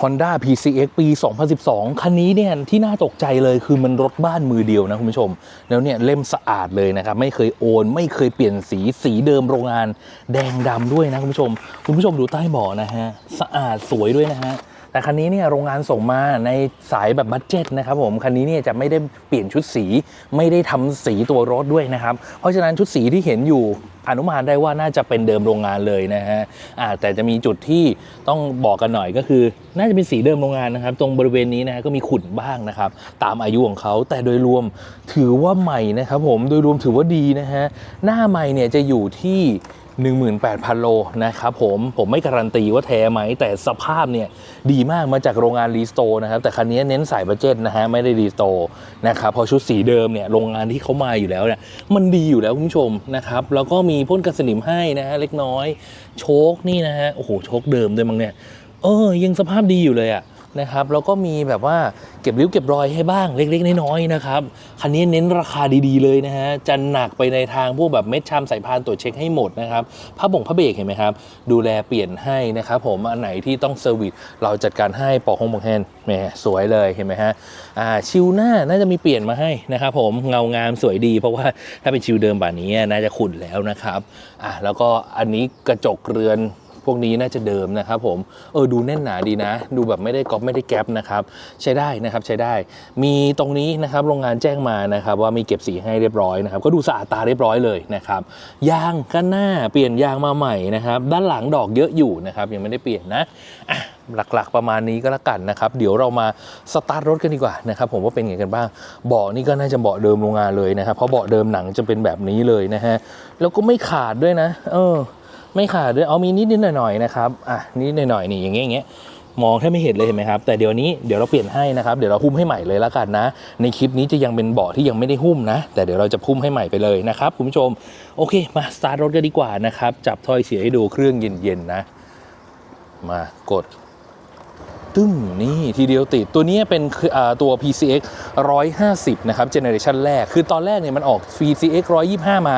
Honda PCX ปี 2012 คันนี้เนี่ยที่น่าตกใจเลยคือมันรถบ้านมือเดียวนะคุณผู้ชม แล้วเนี่ยเล่มสะอาดเลยนะครับ ไม่เคยโอน ไม่เคยเปลี่ยนสีสีเดิมโรงงานแดงดำด้วยนะคุณผู้ชม คุณผู้ชมดูใต้เบาะนะฮะ สะอาดสวยด้วยนะฮะแต่คันนี้เนี่ยโรงงานส่งมาในสายแบบบัตเจ็ตนะครับผมคันนี้เนี่ยจะไม่ได้เปลี่ยนชุดสี ไม่ได้ทำสีตัวรถด้วยนะครับ เพราะฉะนั้นชุดสีที่เห็นอยู่อนุมานได้ว่าน่าจะเป็นเดิมโรงงานเลยนะฮะอ่าแต่จะมีจุดที่ต้องบอกกันหน่อยก็คือ น่าจะเป็นสีเดิมโรงงานนะครับ ตรงบริเวณนี้นะฮะก็มีขุ่นบ้างนะครับ ตามอายุของเขาแต่โดยรวมถือว่าใหม่นะครับผมโดยรวมถือว่าดีนะฮะหน้าใหม่เนี่ยจะอยู่ที่18,000 โลนะครับผม ผมไม่การันตีว่าแท้ไหม แต่สภาพเนี่ยดีมากมาจากโรงงานรีสโตร์นะครับ แต่คันนี้เน้นสายบัจเจ็ตนะฮะ ไม่ได้รีสโตร์นะครับ พอชุดสีเดิมเนี่ยโรงงานที่เขามาอยู่แล้วเนี่ยมันดีอยู่แล้วคุณผู้ชมนะครับ แล้วก็มีพ่นกันสนิมให้นะฮะเล็กน้อย โชคนี่นะฮะโอ้โหโชคเดิมด้วยมั้งเนี่ยเออยังสภาพดีอยู่เลยอะ นะครับแล้วก็มีแบบว่าเก็บริ้วเก็บรอยให้บ้างเล็กๆน้อยๆนะครับคันนี้เน้นราคาดีๆเลยนะฮะจะหนักไปในทางพวกแบบเม็ดชามสายพานตรวจเช็คให้หมดนะครับผ้าบ่งผ้าเบรกเห็นไหมครับดูแลเปลี่ยนให้นะครับผมอันไหนที่ต้องเซอร์วิสเราจัดการให้ปอกฮงปอกแฮนด์แหมสวยเลยเห็นไหมฮะอ่าชิวหน้าน่าจะมีเปลี่ยนมาให้นะครับผมเงางามสวยดี เพราะว่าถ้าเป็นชิวเดิมแบบนี้น่าจะขุ่นแล้วนะครับอ่าแล้วก็อันนี้กระจกเรือน พวกนี้น่าจะเดิมนะครับผมเออดูแน่นหนาดีนะ ดูแบบไม่ได้ก๊อปไม่ได้แก๊ปนะครับใช้ได้นะครับใช้ได้ มีตรงนี้นะครับโรงงานแจ้งมานะครับว่ามีเก็บสีให้เรียบร้อยนะครับก็ดูสะอาดตาเรียบร้อยเลยนะครับยางก็หน้าเปลี่ยนยางมาใหม่นะครับด้านหลังดอกเยอะอยู่นะครับยังไม่ได้เปลี่ยนนะอะหลักๆประมาณนี้ก็แล้วกันนะครับ เดี๋ยวเรามาสตาร์ทรถกันดีกว่านะครับผมว่าเป็นไงกันบ้างเบาะนี่ก็น่าจะเบาะเดิมโรงงานเลยนะครับเพราะเบาะเดิมหนังจะเป็นแบบนี้เลยนะฮะแล้วก็ไม่ขาดด้วยนะ เออ ไม่ขาดด้วยเอามีนิดนิดหน่อยหน่อยๆนะครับอะนิดหน่อยหน่อยๆนี่อย่างเงี้ยอย่างเงี้ยมองแทบไม่เห็นเลยเห็นไหมครับ แต่เดี๋ยวนี้เดี๋ยวเราเปลี่ยนให้นะครับ เดี๋ยวเราหุ้มให้ใหม่เลยละกันนะ ในคลิปนี้จะยังเป็นเบาะที่ยังไม่ได้หุ้มนะ แต่เดี๋ยวเราจะหุ้มให้ใหม่ไปเลยนะครับคุณผู้ชม โอเค มาสตาร์ทรถกันดีกว่านะครับ จับถ้อยเสียให้ดูเครื่องเย็นๆนะ มากด ตึ้งนี่ทีเดียวติดตัวนี้เป็นคือตัว PCX 150 นะครับเจเนอเรชันแรก คือตอนแรกเนี่ยมันออก PCX 125 มา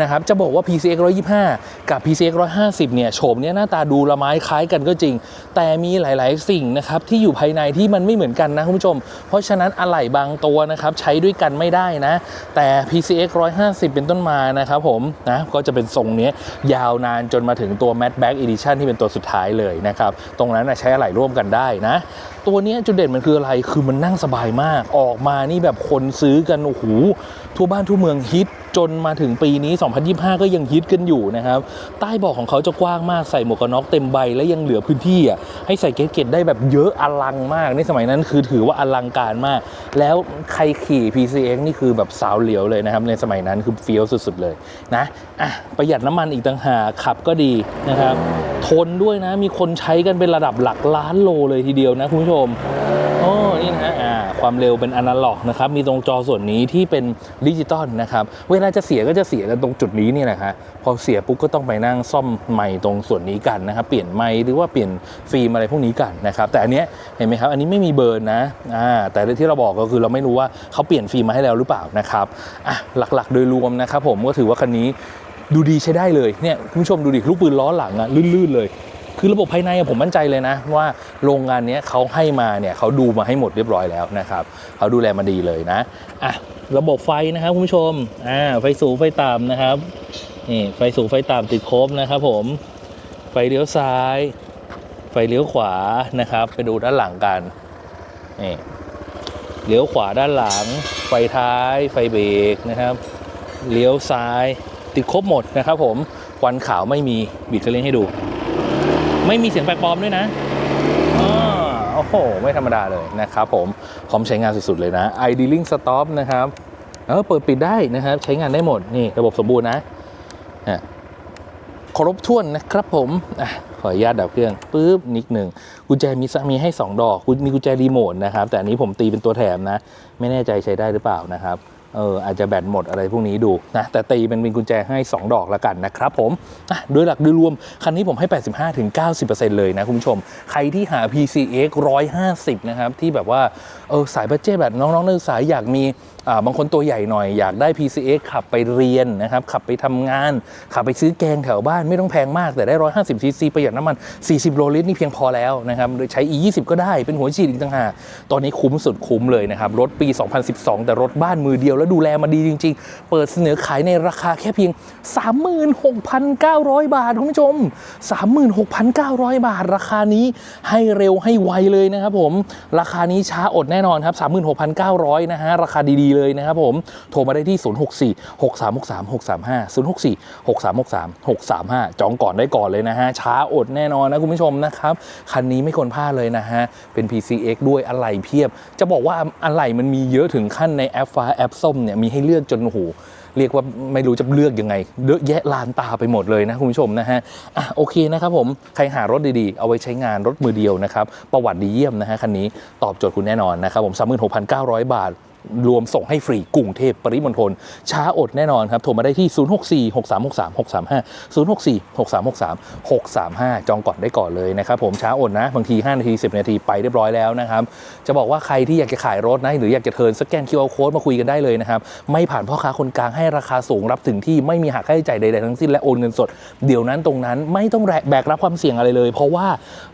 นะครับจะบอกว่า PCX 125 กับ PCX 150 เนี่ยโฉมเนี่ยหน้าตาดูละไม้คล้ายกันก็จริง แต่มีหลาย ๆ สิ่งนะครับที่อยู่ภายในที่มันไม่เหมือนกันนะคุณผู้ชม เพราะฉะนั้นอะไหล่บางตัวนะครับใช้ด้วยกันไม่ได้นะ แต่ PCX 150 เป็นต้นมานะครับผมนะก็จะเป็นทรงนี้ยยาวนานจนมาถึงตัว Matte Black Edition ที่เป็นตัวสุดท้ายเลยนะครับตรงนั้นนะใช้อะไหล่ร่วมกันได้นะ ตัวนี้จุดเด่นมันคืออะไร คือมันนั่งสบายมาก ออกมานี่แบบคนซื้อกัน โอ้โห ทั่วบ้านทั่วเมืองฮิต จนมาถึงปีนี้ 2025 ก็ยังฮิตกันอยู่นะครับ ใต้เบาะของเขาจะกว้างมาก ใส่หมวกกันน็อกเต็มใบ และยังเหลือพื้นที่อะ ให้ใส่เกตเกตได้แบบเยอะอลังมาก ในสมัยนั้นคือถือว่าอลังการมาก แล้วใครขี่ PCX นี่คือแบบสาวเหลียวเลยนะครับ ในสมัยนั้นคือเฟี้ยวสุดๆเลยนะ อะ ประหยัดน้ำมันอีกต่างหาก ขับก็ดีนะครับ ทนด้วยนะ มีคนใช้กันเป็นระดับหลักล้านโลเลยทีเดียวนะคุณผู้ชมโอ้นี่นะฮะความเร็วเป็นอนาล็อกนะครับ มีตรงจอส่วนนี้ที่เป็นดิจิตอลนะครับ เวลาจะเสียก็จะเสียกันตรงจุดนี้เนี่ยแหละฮะพอเสียปุ๊บก็ต้องไปนั่งซ่อมใหม่ตรงส่วนนี้กันนะครับ เปลี่ยนไมค์หรือว่าเปลี่ยนฟิล์มอะไรพวกนี้กันนะครับ แต่อันเนี้ยเห็นไหมครับ อันนี้ไม่มีเบิร์นนะอ่าแต่ที่เราบอกก็คือเราไม่รู้ว่าเขาเปลี่ยนฟิล์มมาให้แล้วหรือเปล่านะครับอะหลักๆ โดยรวมนะครับ ผมก็ถือว่าคันนี้ดูดีใช้ได้เลยเนี่ยคุณผู้ชมดูดิลูกปืนล้อหลังอะลื่นๆเลย คือระบบภายในผมมั่นใจเลยนะ ว่าโรงงานนี้เขาให้มาเนี่ยเขาดูมาให้หมดเรียบร้อยแล้วนะครับเขาดูแลมาดีเลยนะอะระบบไฟนะครับคุณผู้ชมอ่าไฟสูงไฟต่ำนะครับนี่ไฟสูงไฟต่ำติดครบนะครับผมไฟเลี้ยวซ้าย ไฟเลี้ยวขวานะครับไปดูด้านหลังกันนี่เลี้ยวขวาด้านหลัง ไฟท้าย ไฟเบรกนะครับเลี้ยวซ้ายติดครบหมดนะครับผมควันขาวไม่มีบิดเครื่องเร่งให้ดู ไม่มีเสียงแปลกปลอมด้วยนะอาโอ้โห ไม่ธรรมดาเลยนะครับผมพร้อมใช้งานสุดๆเลยนะ idling stop นะครับเออเปิดปิดได้นะครับ ใช้งานได้หมดนี่ระบบสมบูรณ์นะอะครบถ้วนนะครับผมอขออนุญาตดับเครื่องปุ๊บนิดหนึ่งกุญแจมีมีให้ 2 ดอกมีกุญแจรีโมทนะครับ แต่อันนี้ผมตีเป็นตัวแถมนะ ไม่แน่ใจใช้ได้หรือเปล่านะครับ เอออาจจะแบตหมดอะไรพวกนี้ดูนะแต่ตีเป็นวินกุญแจให้ 2 ดอกละกันนะครับผมโดยหลักโดยรวม คันนี้ผมให้ 85-90%เลยนะคุณผู้ชม ใครที่หา PCX 150 นะครับ ที่แบบว่าเออสายบัจเจตแบบน้องๆนักศึกษาอยากมี บางคนตัวใหญ่หน่อยอยากได้ PCX ขับไปเรียนนะครับ ขับไปทำงาน ขับไปซื้อแกงแถวบ้านไม่ต้องแพงมากแต่ได้ 150ซีซีประหยัดน้ำมัน 40 โลลิตรนี่เพียงพอแล้วนะครับหรือใช้ E20 ก็ได้เป็นหัวฉีดอีกต่างหากตอนนี้คุ้มสุดคุ้มเลยนะครับ รถปี 2012 แต่รถบ้านมือเดียวแล้วดูแลมาดีจริง ๆ เปิดเสนอขายในราคาแค่เพียง 36,900 บาทคุณผู้ชม 36,900 บาทราคานี้ให้เร็วให้ไวเลยนะครับผมราคานี้ช้าอดแน่นอนครับ 36,900นะฮะราคาดีๆเลยนะครับผม โทรมาได้ที่ 064 6363 635 064 6363 635 จองก่อนได้ก่อนเลยนะฮะ ช้าอดแน่นอนนะคุณผู้ชมนะครับ คันนี้ไม่ควรพลาดเลยนะฮะ เป็น PCX ด้วยอะไหล่เพียบ จะบอกว่าอะไหล่มันมีเยอะถึงขั้นในแอปฟ้าแอปส้มเนี่ยมีให้เลือกจนโอ้โหเรียกว่าไม่รู้จะเลือกยังไงเยอะแยะลานตาไปหมดเลยนะคุณผู้ชมนะฮะอะโอเคนะครับผม ใครหารถดีๆ เอาไว้ใช้งานรถมือเดียวนะครับ ประวัติดีเยี่ยมนะฮะคันนี้ตอบโจทย์คุณแน่นอนนะครับผม36,900บาท รวมส่งให้ฟรีกรุงเทพปริมณฑลช้าอดแน่นอนครับ โทรมาได้ที่ 064 6363 635 064 6363 635 จองก่อนได้ก่อนเลยนะครับผมช้าอดนะ บางที 5 นาที 10 นาทีไปเรียบร้อยแล้วนะครับ จะบอกว่าใครที่อยากจะขายรถนะ หรืออยากจะเทินสแกน QR Code มาคุยกันได้เลยนะครับ ไม่ผ่านพ่อค้าคนกลางให้ราคาสูงรับถึงที่ไม่มีหักค่าใช้จ่ายใดๆทั้งสิ้นและโอนเงินสด เดี๋ยวนั้นตรงนั้นไม่ต้องแบกรับความเสี่ยงอะไรเลย เพราะว่า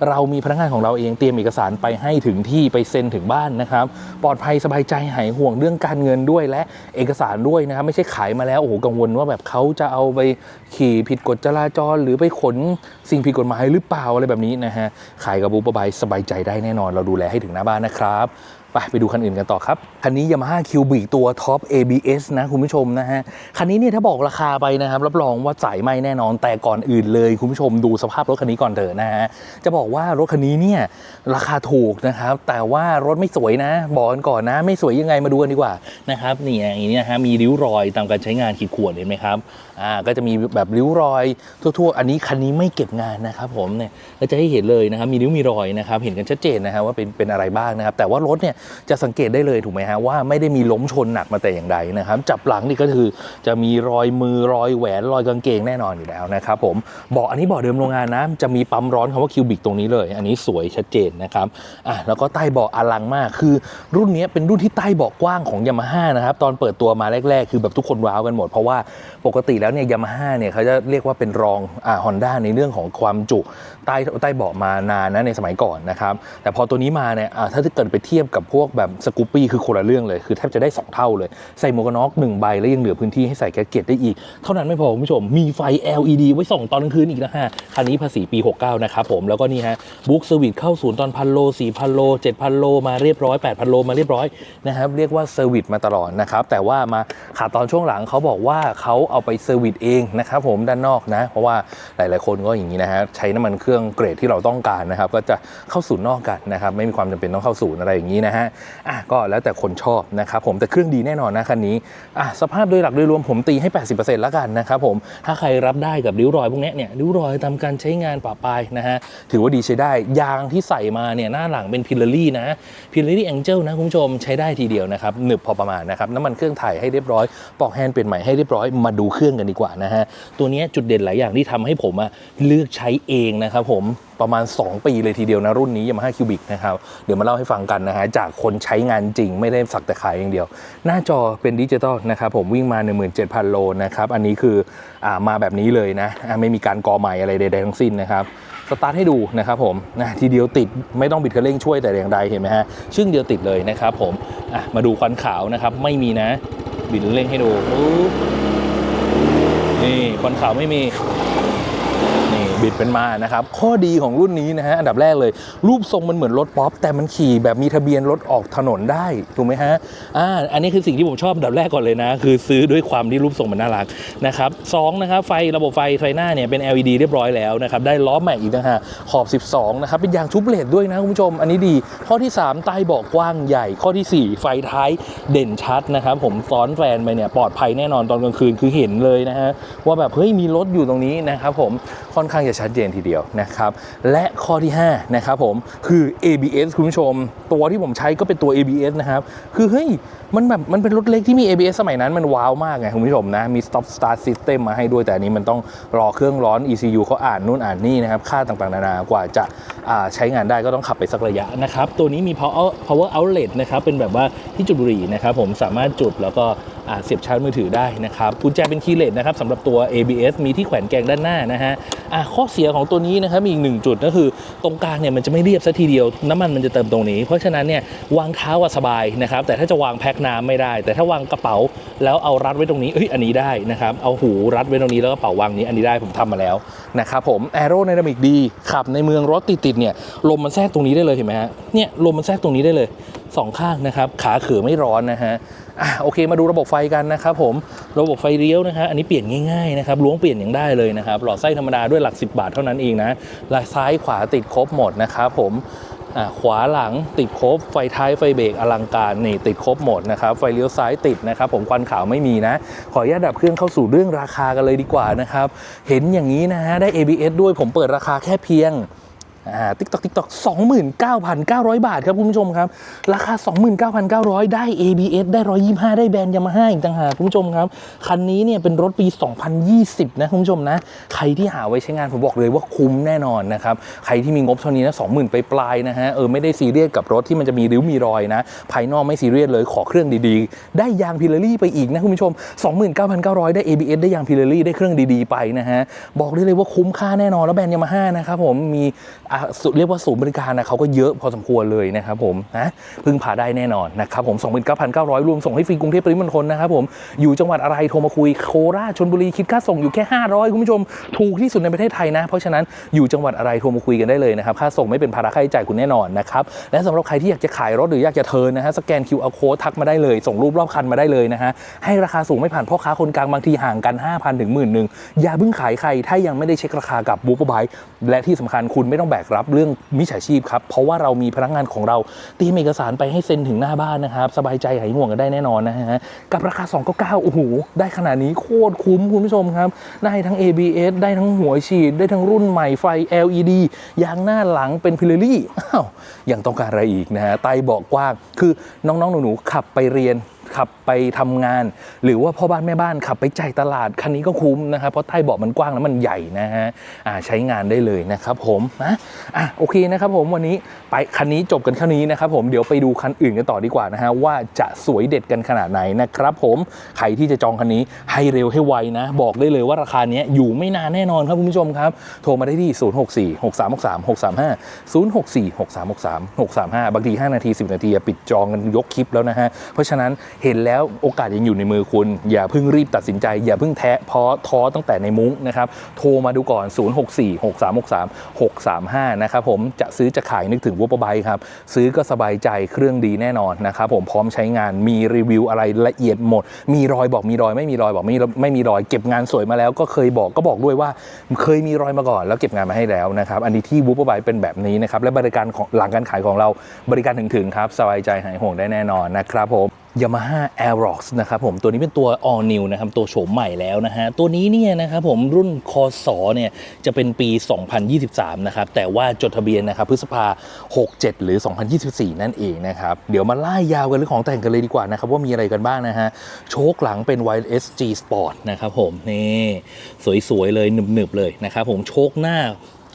เรามีพนักงานของเราเองเตรียมเอกสารไปให้ถึงที่ไปเซ็นถึงบ้านนะครับปลอดภัยสบายใจหายห่วงเรื่องการเงินด้วยและเอกสารด้วยนะครับไม่ใช่ขายมาแล้วโอ้โหกังวลว่าแบบเขาจะเอาไปขี่ผิดกฎจราจร หรือไปขนสิ่งผิดกฎหมายหรือเปล่าอะไรแบบนี้นะฮะขายกับบูปบายสบายใจได้แน่นอน เราดูแลให้ถึงหน้าบ้านนะครับไปไปดูคันอื่นกันต่อครับ คันนี้ Yamaha Cubic ตัวท็อป ABS นะคุณผู้ชมนะฮะ คันนี้เนี่ยถ้าบอกราคาไปนะครับ รับรองว่าจ่ายไม่แน่นอนแต่ก่อนอื่นเลย คุณผู้ชมดูสภาพรถคันนี้ก่อนเถอะนะฮะ จะบอกว่ารถคันนี้เนี่ยราคาถูกนะครับ แต่ว่ารถไม่สวยนะ บอกกันก่อนนะ ไม่สวยยังไงมาดูกันดีกว่านะครับนี่อย่างนี้นะฮะมีริ้วรอยตามการใช้งานขีดข่วนเห็นไหมครับอ่าก็จะมีแบบริ้วรอยทั่ว ๆ อันนี้คันนี้ไม่เก็บงานนะครับ ผมเนี่ยก็จะให้เห็นเลยนะครับ มีริ้วมีรอยนะครับ เห็นกันชัดเจนนะครับว่าเป็นเป็นอะไรบ้างนะครับ แต่ว่ารถเนี่ยจะสังเกตได้เลยถูกไหมฮะว่าไม่ได้มีล้มชนหนักมาแต่อย่างใดนะครับ จับหลังนี่ก็คือจะมีรอยมือรอยแหวนรอยกางเกงแน่นอนอยู่แล้วนะครับผมเบอกอันนี้เบอกเดิมโรงงานนะจะมีปั๊มร้อนคำว่าคิวบิกตรงนี้เลย อันนี้สวยชัดเจนนะครับอะแล้วก็ใต้เบาะอลังมาก คือรุ่นนี้เป็นรุ่นที่ใต้เบาะกว้างของยามาฮ่านะครับตอนเปิดตัวมาแรก ๆ คือแบบทุกคนว้าวกันหมด เพราะว่าปกติแล้วเนี่ยยามาฮ่าเนี่ยเขาจะเรียกว่าเป็นรองอ่าฮอนด้าในเรื่องของความจุใต้ใต้เบาะมานานนะในสมัยก่อนนะครับแต่พอตัวนี้มาเนี่ยอ่าถ้าเกิดไปเทียบกับพวกแบบสกูปปี้คือคนละเรื่องเลยคือแทบจะได้ 2 เท่าเลย ใส่หมวกกันน็อกหนึ่งใบแล้วยังเหลือพื้นที่ให้ใส่แก๊สเก็ตได้อีก เท่านั้นไม่พอคุณผู้ชมมีไฟ LED ไว้ส่องตอนกลางคืนอีกนะฮะคันนี้ภาษีปี 69 นะครับผมแล้วก็นี่ฮะบุ๊กเซอร์วิสเข้าศูนย์ตอนพันโล4,000โล7,000โลมาเรียบร้อย8,000โลมาเรียบร้อยนะครับเรียกว่าเซอร์วิสมาตลอดนะครับแต่ว่ามาขาดตอนช่วงหลังเขาบอกว่าเขาเอาไปเซอร์วิสเองนะครับผมด้านนอกนะ เพราะว่าหลาย ๆ คนก็อย่างนี้นะฮะใช้น้ำมันเครื่องเกรดที่เราต้องการนะครับก็จะเข้าศูนย์นอกกันนะครับไม่มีความจำเป็นต้องเข้าศูนย์อะไรอย่างนี้นะฮะอะก็แล้วแต่คนชอบนะครับผมแต่เครื่องดีแน่นอนนะคันนี้อะสภาพโดยหลักโดยรวมผมตีให้ 80%แล้วกันนะครับผมถ้าใครรับได้กับริ้วรอยพวกนี้เนี่ยริ้วรอยตามการใช้งานปะปายนะฮะถือว่าดีใช้ได้ยางที่ใส่มาเนี่ยหน้าหลังเป็นพิลลารี่นะพิลลารี่แองเจิลนะคุณผู้ชมใช้ได้ทีเดียวนะครับหนึบพอประมาณนะครับน้ำมันเครื่องถ่ายให้เรียบร้อยปอกแฮนด์เปลี่ยนใหม่ให้เรียบร้อยมาดูเครื่องกันดีกว่านะฮะตัวนี้จุดเด่นหลายอย่างที่ทำให้ผมอะเลือกใช้เองนะครับผมประมาณ 2 ปีเลยทีเดียวนะรุ่นนี้ Yamaha Cubic นะครับเดี๋ยวมาเล่าให้ฟังกันนะฮะจากคนใช้งานจริงไม่ได้สักแต่ขายอย่างเดียว หน้าจอเป็นดิจิตอลนะครับผมวิ่งมา 17,000 โลนะครับอันนี้คืออามาแบบนี้เลยนะไม่มีการกอใหม่อะไรใดๆทั้งสิ้นนะครับ สตาร์ทให้ดูนะครับผมนะทีเดียวติดไม่ต้องบิดคันเร่งช่วยแต่อย่างใดเห็นไหมฮะชึ่งเดียวติดเลยนะครับผมอะมาดูควันขาวนะครับไม่มีนะ บิดคันเร่งให้ดูนี่ควันขาวไม่มี บิดเป็นมานะครับ ข้อดีของรุ่นนี้นะฮะ อันดับแรกเลย รูปทรงมันเหมือนรถป๊อป แต่มันขี่แบบมีทะเบียนรถออกถนนได้ ถูกไหมฮะ อ่า อันนี้คือสิ่งที่ผมชอบอันดับแรกก่อนเลยนะ คือซื้อด้วยความที่รูปทรงมันน่ารักนะครับสองนะครับไฟระบบไฟไทรหน้าเนี่ยเป็น LED เรียบร้อยแล้วนะครับได้ล้อแม็กอีกนะฮะขอบ 12นะครับเป็นยางชุบเลดด้วยนะคุณผู้ชม อันนี้ดี ข้อที่ 3 ใต้เบาะกว้างใหญ่ ข้อทีสี่ 4 ไฟท้ายเด่นชัดนะครับผมซ้อนแฟนไปเนี่ยปลอดภัยแน่นอนตอนกลางคืนคือเห็นเลยนะฮะว่าแบบเฮ้ยมีรถอยู่ตรงนี้นะครับผมค่อนข้างจะชัดเจนทีเดียวนะครับและข้อที่5นะครับผมคือ ABS คุณผู้ชม ตัวที่ผมใช้ก็เป็นตัว ABS นะครับคือเฮ้ย มันแบบมันเป็นรถเล็กที่มี ABS สมัยนั้นมันว้าวมากไงคุณผู้ชมนะ มี stop start system มาให้ด้วยแต่อันนี้มันต้องรอเครื่องร้อน ECU เขาอ่านนู่นอ่านนี่นะครับ ค่าต่างๆ นานากว่าจะาใช้งานได้ก็ต้องขับไปสักระยะนะครับ ตัวนี้มี power power outlet นะครับ เป็นแบบว่าที่จุดบุหรี่นะครับ ผมสามารถจุดแล้วก็เสียบชาร์จมือถือได้นะครับกุญแจเป็นคีย์เลสนะครับสำหรับตัว ABS มีที่แขวนแกงด้านหน้านะฮะะข้อเสียของตัวนี้นะครับมีอีกหนึ่งจุดก็คือตรงกลางเนี่ยมันจะไม่เรียบสัทีเดียว น้ำมันมันจะเติมตรงนี้ เพราะฉะนั้นเนี่ยวางเท้าสบายนะครับแต่ถ้าจะวางแพ็คน้ำไม่ได้ แต่ถ้าวางกระเป๋าแล้วเอารัดไว้ตรงนี้เอ้ยอันนี้ได้นะครับเอาหูรัดไว้ตรงนี้แล้วก็เป๋าวางนี้อันนี้ได้ผมทำมาแล้วนะครับผมแอโร d y นามิกดีขับในเมืองรถติดๆเนี่ยลมมันแทรกตรงนี้ได้เลยเห็นไหมฮะเนี่ยลมมันแทรกตรงนี้ได้เลยสองข้างนะครับขาเขือไม่ร้อนนะฮะอะโอเคมาดูระบบไฟกันนะครับผมระบบไฟเลี้ยวนะฮะอันนี้เปลี่ยนง่ายๆนะครับล้วงเปลี่ยนอย่างได้เลยนะครับหลอดไส้ธรรมดาด้วยหลัก 10 บาทเท่านั้นเองนะลายซ้ายขวาติดครบหมดนะครับผม ขวาหลังติดครบไฟท้ายไฟเบรกอลังการนี่ติดครบหมดนะครับไฟเลี้ยวซ้ายติดนะครับ ผมควันขาวไม่มีนะ ขออนุญาตดับเครื่องเข้าสู่เรื่องราคากันเลยดีกว่านะครับ เห็นอย่างนี้นะฮะได้ ABS ด้วยผมเปิดราคาแค่เพียง อ่าติ๊กตอกติ๊กตอกสองหมื่นเก้าพันเก้าร้อยบาทครับคุณผู้ชมครับ ราคา29,900ได้ ABS ได้125ได้แบรนด์ยามาฮ่าอีกต่างหากคุณผู้ชมครับ คันนี้เนี่ยเป็นรถปี 2020 นะคุณผู้ชมนะ ใครที่หาไว้ใช้งานผมบอกเลยว่าคุ้มแน่นอนนะครับ ใครที่มีงบเท่านี้นะ20,000ไปปลายนะฮะเออไม่ได้ซีเรียสกับรถที่มันจะมีริ้วมีรอยนะ ภายนอกไม่ซีเรียสเลยขอเครื่องดีๆ ได้ยางพิลลี่ไปอีกนะคุณผู้ชม 29,900 ได้ ABS ได้ยางพิลลี่ได้เครื่องดีๆ ไปนะฮะบอกได้เลยว่าคุ้มค่าแน่นอนแล้วแบรนด์ยามาฮ่านะครับผมมีอะเรียกว่าศูนย์บริการนะเขาก็เยอะพอสมควรเลยนะครับผมนะพึ่งพาได้แน่นอนนะครับผม 29,900 รวมส่งให้ฟรีกรุงเทพปริมณฑลนะครับผมอยู่จังหวัดอะไรโทรมาคุยโคราชชลบุรีคิดค่าส่งอยู่แค่ 500 คุณผู้ชม ถูกที่สุดในประเทศไทยนะ เพราะฉะนั้นอยู่จังหวัดอะไรโทรมาคุยกันได้เลยนะครับค่าส่งไม่เป็นภาระค่าใช้จ่ายคุณแน่นอนนะครับและสำหรับใครที่อยากจะขายรถหรืออยากจะเทิร์นนะฮะสแกน QR code ทักมาได้เลย ส่งรูปรอบคันมาได้เลยนะฮะให้ราคาสูงไม่ผ่านพ่อค้าคนกลางบางทีห่างกัน 5,000ถึงหมื่นหนึ่งอย่าเพิ่งขายใครถ้ายังไม่ได้เช็คราคากับบูปบายและที่สำคัญคุณไม่ต้องแบกรับเรื่องมิจฉาชีพครับ เพราะว่าเรามีพนักงานของเราเตรียมเอกสารไปให้เซ็นถึงหน้าบ้านนะครับ สบายใจหายห่วงกันได้แน่นอนนะฮะ กับราคา 299โอ้โห ได้ขนาดนี้โคตรคุ้มคุณผู้ชมครับ ได้ทั้ง ABS ได้ทั้งหัวฉีด ได้ทั้งรุ่นใหม่ไฟ LED ยางหน้าหลังเป็นพิลลี่อ้าวยังต้องการอะไรอีกนะฮะไตเบอกกว้าง คือน้องๆหนูๆขับไปเรียน ขับไปทำงาน หรือว่าพ่อบ้านแม่บ้านขับไปจ่ายตลาด คันนี้ก็คุ้มนะครับเพราะใต้เบาะมันกว้างแล้วมันใหญ่นะฮะอ่าใช้งานได้เลยนะครับผมนะอะโอเคนะครับผมวันนี้ไปคันนี้จบกันแค่นี้นะครับผมเดี๋ยวไปดูคันอื่นกันต่อดีกว่านะฮะว่าจะสวยเด็ดกันขนาดไหนนะครับผมใครที่จะจองคันนี้ให้เร็วให้ไวนะ บอกได้เลยว่าราคาเนี้ยอยู่ไม่นานแน่นอนครับคุณผู้ชมครับ โทรมาได้ที่ 064 6363 635 064 6363 635 บางที 5 นาที 10 นาทีปิดจองกันยกคลิปแล้วนะฮะเพราะฉะนั้นเห็นแล้วโอกาสยังอยู่ในมือคุณ อย่าเพิ่งรีบตัดสินใจ อย่าเพิ่งแท้พอท้อตั้งแต่ในมุ้งนะครับ โทรมาดูก่อน 064 6363 635 นะครับผมจะซื้อจะขายนึกถึงวัวปบายครับ ซื้อก็สบายใจเครื่องดีแน่นอนนะครับผมพร้อมใช้งานมีรีวิวอะไรละเอียดหมด มีรอยบอกมีรอยไม่มีรอยบอกไม่ไม่มีรอยเก็บงานสวยมาแล้ว ก็เคยบอกก็บอกด้วยว่า เคยมีรอยมาก่อน แล้วเก็บงานมาให้แล้วนะครับอันนี้ที่วูปบายเป็นแบบนี้นะครับและบริการของหลังการขายของเราบริการถึงถึงครับสบายใจหายห่วงได้แน่นอนนะครับผม Yamaha Aerox นะครับผมตัวนี้เป็นตัว All New นะครับตัวโฉมใหม่แล้วนะฮะตัวนี้เนี่ยนะครับผมรุ่นคอสเนี่ยจะเป็นปี 2023 นะครับแต่ว่าจดทะเบียนนะครับพฤษภา 67 หรือ 2024 นั่นเองนะครับเดี๋ยวมาไล่ยาวกันเรื่องของแต่งกันเลยดีกว่านะครับว่ามีอะไรกันบ้างนะฮะโชคหลังเป็น Wild SG Sport นะครับผมนี่สวยๆเลยหนึบๆเลยนะครับผมโชคหน้า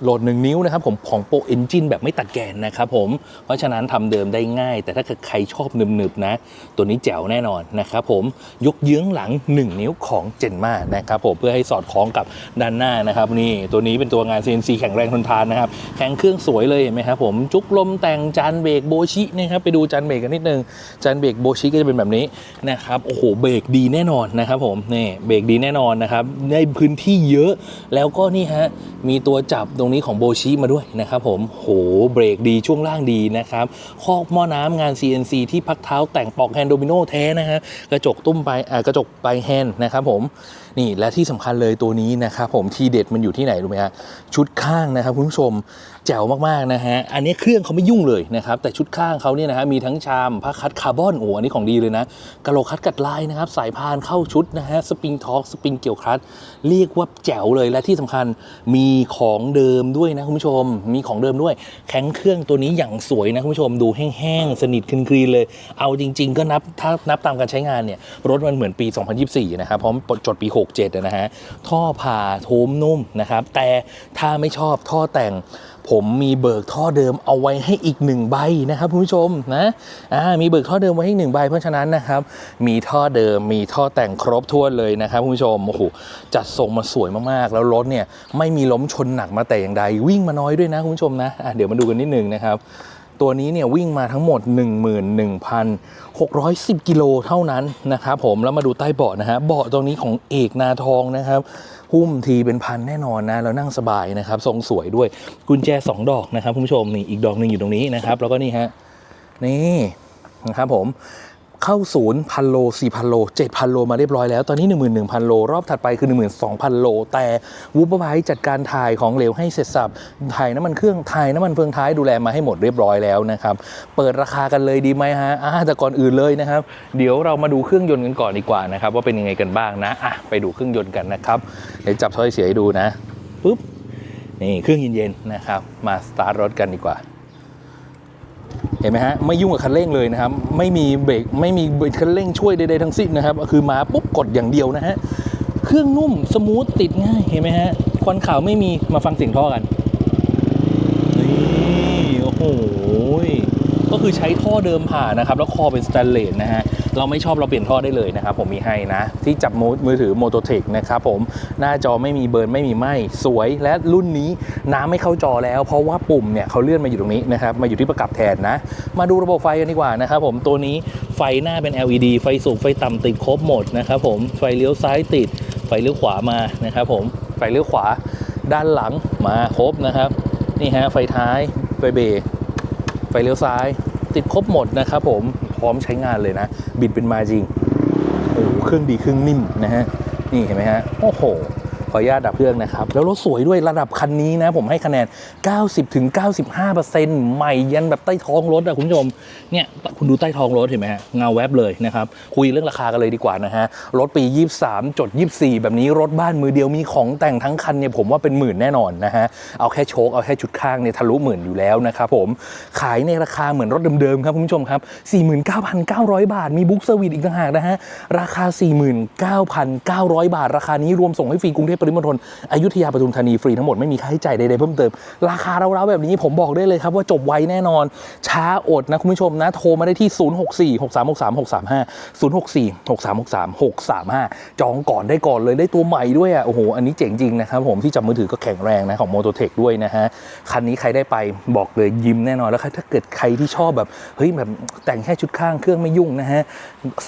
โหลด 1 นิ้วนะครับผมของโปรเอนจินแบบไม่ตัดแกนนะครับผม เพราะฉะนั้นทำเดิมได้ง่าย แต่ถ้าเกิดใครชอบหนึบๆนะ ตัวนี้แจ๋วแน่นอนนะครับผมยกเยื้องหลัง 1 นิ้วของเจนมานะครับผมเพื่อให้สอดคล้องกับด้านหน้านะครับนี่ตัวนี้เป็นตัวงาน CNC แข็งแรงทนทานนะครับแข็งเครื่องสวยเลยเห็นไหมครับผมจุกลมแต่งจานเบรกโบชินะครับไปดูจานเบรกกันนิดนึงจานเบรกโบชิก็จะเป็นแบบนี้นะครับโอ้โหเบรกดีแน่นอนนะครับผมนี่เบรกดีแน่นอนนะครับได้พื้นที่เยอะแล้วก็นี่ฮะมีตัวจับตรงนี้ของโบชิมาด้วยนะครับผมโหเบรกดีช่วงล่างดีนะครับคอกหม้อน้ำงาน CNC ที่พักเท้าแต่งปอกแฮนด์โดมิโนแท้นะฮะกระจกตุ้มไปอ่ากระจกปแฮนด์นะครับผม นี่และที่สำคัญเลยตัวนี้นะครับผมทีเด็ดมันอยู่ที่ไหนรู้ไหมฮะชุดข้างนะครับคุณผู้ชมแจ๋วมากๆนะฮะอันนี้เครื่องเขาไม่ยุ่งเลยนะครับแต่ชุดข้างเขาเนี่ยนะฮะมีทั้งชามผ้าคัดคาร์บอนโอ้อันนี้ของดีเลยนะกะโหลกคัดกัดลายนะครับสายพานเข้าชุดนะฮะสปริงทอร์กสปริงเกี่ยวคลัตเรียกว่าแจ๋วเลยและที่สำคัญมีของเดิมด้วยนะคุณผู้ชม มีของเดิมด้วย แข็งเครื่องตัวนี้อย่างสวยนะคุณผู้ชมดูแห้งๆสนิทคลีนเลย เอาจริง ๆ ก็นับถ้านับตามการใช้งานเนี่ยรถมันเหมือนปี 2024 นะครับเพราะจดปี67นะฮะท่อผ่าโทมนุ่มนะครับ แต่ถ้าไม่ชอบท่อแต่ง ผมมีเบิกท่อเดิมเอาไว้ให้อีกหนึ่งใบนะครับคุณผู้ชมนะอ่ามีเบิกท่อเดิมไว้ให้อีกหนึ่งใบเพราะฉะนั้นนะครับ มีท่อเดิมมีท่อแต่งครบถ้วนเลยนะครับคุณผู้ชมโอ้โหจัดทรงมาสวยมากๆ แล้วรถเนี่ยไม่มีล้มชนหนักมาแต่อย่างใดวิ่งมาน้อยด้วยนะคุณผู้ชมนะอะเดี๋ยวมาดูกันนิดนึงนะครับ ตัวนี้เนี่ยวิ่งมาทั้งหมด 11,610 กิโลเท่านั้นนะครับผมแล้วมาดูใต้เบาะนะฮะเบาะตรงนี้ของเอกนาทองนะครับหุ้มทีเป็นพันแน่นอนนะแล้วนั่งสบายนะครับ ทรงสวยด้วยกุญแจ 2 ดอกนะครับคุณผู้ชมนี่อีกดอกหนึ่งอยู่ตรงนี้นะครับ แล้วก็นี่ฮะนี่นะครับผม เข้าศูนย์พันโลสี่พันโลเจ็ดพันโลมาเรียบร้อยแล้ว ตอนนี้11,000 โล รอบถัดไปคือ12,000โล แต่วูบไบจัดการถ่ายของเหลวให้เสร็จสับถ่ายน้ำมันเครื่องถ่ายน้ำมันเฟืองท้ายดูแลมาให้หมดเรียบร้อยแล้วนะครับเปิดราคากันเลยดีไหมฮะแต่ก่อนอื่นเลยนะครับ เดี๋ยวเรามาดูเครื่องยนต์กันก่อนดีกว่านะครับว่าเป็นยังไงกันบ้างนะอะไปดูเครื่องยนต์กันนะครับเดี๋ยวจับถ้อยเสียให้ดูนะปุ๊บนี่เครื่องเย็นๆนะครับ มาสตาร์ทรถกันดีกว่า ห็นไหมฮะไม่ยุ่งกับคันเร่งเลยนะครับ ไม่มีเบรกไม่มีเบรกคันเร่งช่วยใดๆทั้งสิ้นนะครับคือมาปุ๊บกดอย่างเดียวนะฮะเครื่องนุ่มสมูทติดง่ายเห็นไหมฮะควันขาวไม่มีมาฟังเสียงท่อกันนี่โอ้โห คือใช้ท่อเดิมผ่านะครับ แล้วคอเป็นสแตนเลสนะฮะ เราไม่ชอบเราเปลี่ยนท่อได้เลยนะครับ ผมมีให้นะ ที่จับมือมือถือโมโตเทคนะครับผมหน้าจอไม่มีเบิร์นไม่มีไหมสวยและรุ่นนี้น้ำไม่เข้าจอแล้ว เพราะว่าปุ่มเนี่ยเขาเลื่อนมาอยู่ตรงนี้นะครับมาอยู่ที่ประกับแทนนะ มาดูระบบไฟกันดีกว่านะครับผมตัวนี้ไฟหน้าเป็น LED ไฟสูงไฟต่ำติดครบหมดนะครับผมไฟเลี้ยวซ้ายติด ไฟเลี้ยวขวามานะครับผมไฟเลี้ยวขวาด้านหลังมาครบนะครับ นี่ฮะไฟท้ายไฟเบรกไฟเลี้ยวซ้าย ติดครบหมดนะครับผมพร้อมใช้งานเลยนะ บิดเป็นมาจริงโอ้เครื่องดีเครื่องนิ่มนะฮะนี่เห็นไหมฮะโอ้โห ออนุญาตดับเครื่องนะครับ แล้วรถสวยด้วยระดับคันนี้นะ ผมให้คะแนน 90ถึง95%ใหม่ยันแบบใต้ท้องรถอะคุณผู้ชม เนี่ยคุณดูใต้ท้องรถเห็นไหมฮะเงาแวบเลยนะครับ คุยเรื่องราคากันเลยดีกว่านะฮะ รถปี 23 จด 24 แบบนี้รถบ้านมือเดียวมีของแต่งทั้งคันเนี่ยผมว่าเป็นหมื่นแน่นอนนะฮะ เอาแค่โชคเอาแค่ชุดข้างเนี่ยทะลุหมื่นอยู่แล้วนะครับผม ขายในราคาเหมือนรถเดิมๆครับคุณผู้ชมครับ 49,900 บาท มีบุ๊กเซอร์วิสอีกต่างหากนะฮะ ราคา 49,900 บาท ราคานี้รวมส่งให้ฟรีกรุงเทพริมณฑลอยุธยาปทุมธานีฟรีทั้งหมดไม่มีค่าใช้จ่ายใดๆเพิ่มเติม ราคาเราๆแบบนี้ผมบอกได้เลยครับว่าจบไวแน่นอน ช้าอดนะคุณผู้ชมนะโทรมาได้ที่ 064 6363 635 064 6363 635 จองก่อนได้ก่อนเลยได้ตัวใหม่ด้วยอะโอ้โหอันนี้เจ๋งจริงนะครับผมที่จับมือถือก็แข็งแรงนะของ m o t o t e c h ด้วยนะฮะคันนี้ใครได้ไปบอกเลยยิ้มแน่นอนแล้วถ้าเกิดใครที่ชอบแบบเฮ้ยแบบแต่งแค่ชุดข้างเครื่องไม่ยุ่งนะฮะ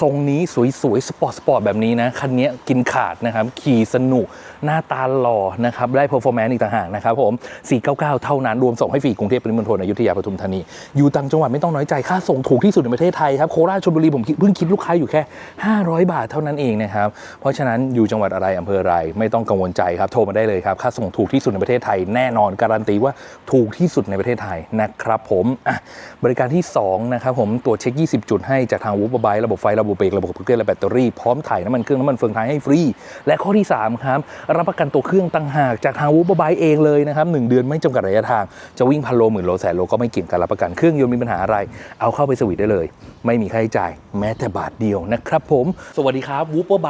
ทรงนี้สวยๆสปอร์ตสปอร์ตแบบนี้นะคันนี้กินขาดนะครับขี่สนุกหน้าตาหล่อนะครับได้ performance อีกต่างหากนะครับผม 499 เท่านั้นรวมส่งให้ฟรีกรุงเทพปริมณฑลอยุธยาปทุมธานี อยู่ต่างจังหวัดไม่ต้องน้อยใจค่าส่งถูกที่สุดในประเทศไทยครับโคราชชลบุรีผมเพิ่งคิดลูกค้าอยู่แค่ 500 บาทเท่านั้นเองนะครับเพราะฉะนั้นอยู่จังหวัดอะไรอำเภออะไรไม่ต้องกังวลใจครับโทรมาได้เลยครับค่าส่งถูกที่สุดในประเทศไทยแน่นอนการันตีว่าถูกที่สุดในประเทศไทยนะครับผมบริการที่สองนะครับผมตรวจเช็ค 20 จุดให้จากทางวูบไบระบบไฟระบบเบรกระบบเคลื่อนและแบตเตอรี่พร้อมถ่ายน้ำมันเครื่องน้ำมันเฟืองท้ายให้ฟรีและข้อที่3ครับรับประกันตัวเครื่องต่างหากจากทางวูบไบเองเลยนะครับหนึ่งเดือนไม่จำกัดระยะทาง จะวิ่งพันโลหมื่นโลแสนโลก็ไม่เกี่ยงการรับประกันเครื่องยนต์มีปัญหาอะไร เอาเข้าไปสวิตได้เลย ไม่มีค่าใช้จ่ายแม้แต่บาทเดียวนะครับผม สวัสดีครับวูบไบ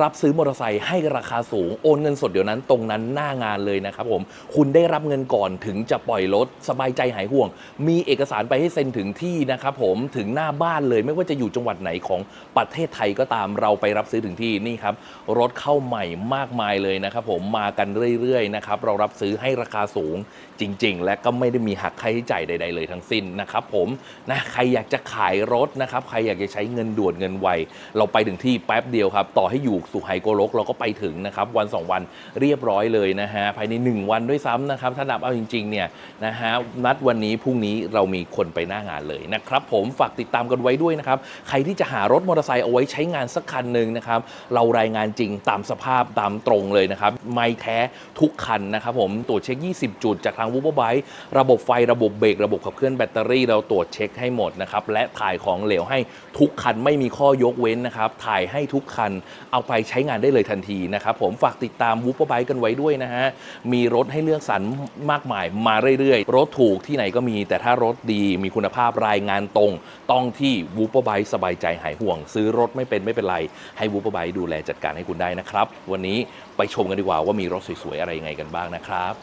รับซื้อมอเตอร์ไซค์ให้ราคาสูงโอนเงินสดเดี๋ยวนั้นตรงนั้นหน้างานเลยนะครับผมคุณได้รับเงินก่อนถึงจะปล่อยรถสบายใจหายห่วง มีเอกสารไปให้เซ็นถึงที่นะครับผมถึงหน้าบ้านเลยไม่ว่าจะอยู่จังหวัดไหนของประเทศไทยก็ตามเราไปรับซื้อถึงที่นี่ครับรถเข้าใหม่มากมายเลยนะครับผมมากันเรื่อยๆนะครับเรารับซื้อให้ราคาสูงจริง ๆ และก็ไม่ได้มีหักค่าใช้จ่ายใด ๆ เลยทั้งสิ้นนะครับผมนะใครอยากจะขายรถนะครับใครอยากจะใช้เงินด่วนเงินไว เราไปถึงที่แป๊บเดียวครับ ต่อให้อยู่สุไหโกลกเราก็ไปถึงนะครับวัน 2 วันเรียบร้อยเลยนะฮะภายใน 1 วันด้วยซ้ำนะครับถ้านับเอาจริงๆเนี่ยนะฮะนัดวันนี้พรุ่งนี้เรามีคนไปหน้างานเลยนะครับผมฝากติดตามกันไว้ด้วยนะครับใครที่จะหารถมอเตอร์ไซค์เอาไว้ใช้งานสักคันหนึ่งนะครับเรารายงานจริงตามสภาพตามตรงเลยนะครับ ไม่แท้ทุกคันนะครับผม ตรวจเช็ค 20 จุดจากทางวูบ e ไบ e ระบบไฟ ระบบเบรก ระบบขับเคลื่อนแบตเตอรี่ เราตรวจเช็คให้หมดนะครับ และถ่ายของเหลวให้ทุกคันไม่มีข้อยกเว้นนะครับ ถ่ายให้ทุกคัน เอาไปใช้งานได้เลยทันทีนะครับผม ฝากติดตามวูบ e ไบ e กันไว้ด้วยนะฮะ มีรถให้เลือกสรรมากมายมาเรื่อยๆ รถถูกที่ไหนก็มี แต่ถ้ารถดี มีคุณภาพรายงานตรง ต้องที่วูบ e ไบ e สบายใจหายห่วง ซื้อรถไม่เป็นไม่เป็นไร ให้วูบ e ไบ e ดูแลจัดการให้คุณได้นะครับ วันนี้ ไปชมกันดีกว่าว่ามีรถสวยๆอะไรยังไงกันบ้างนะครับ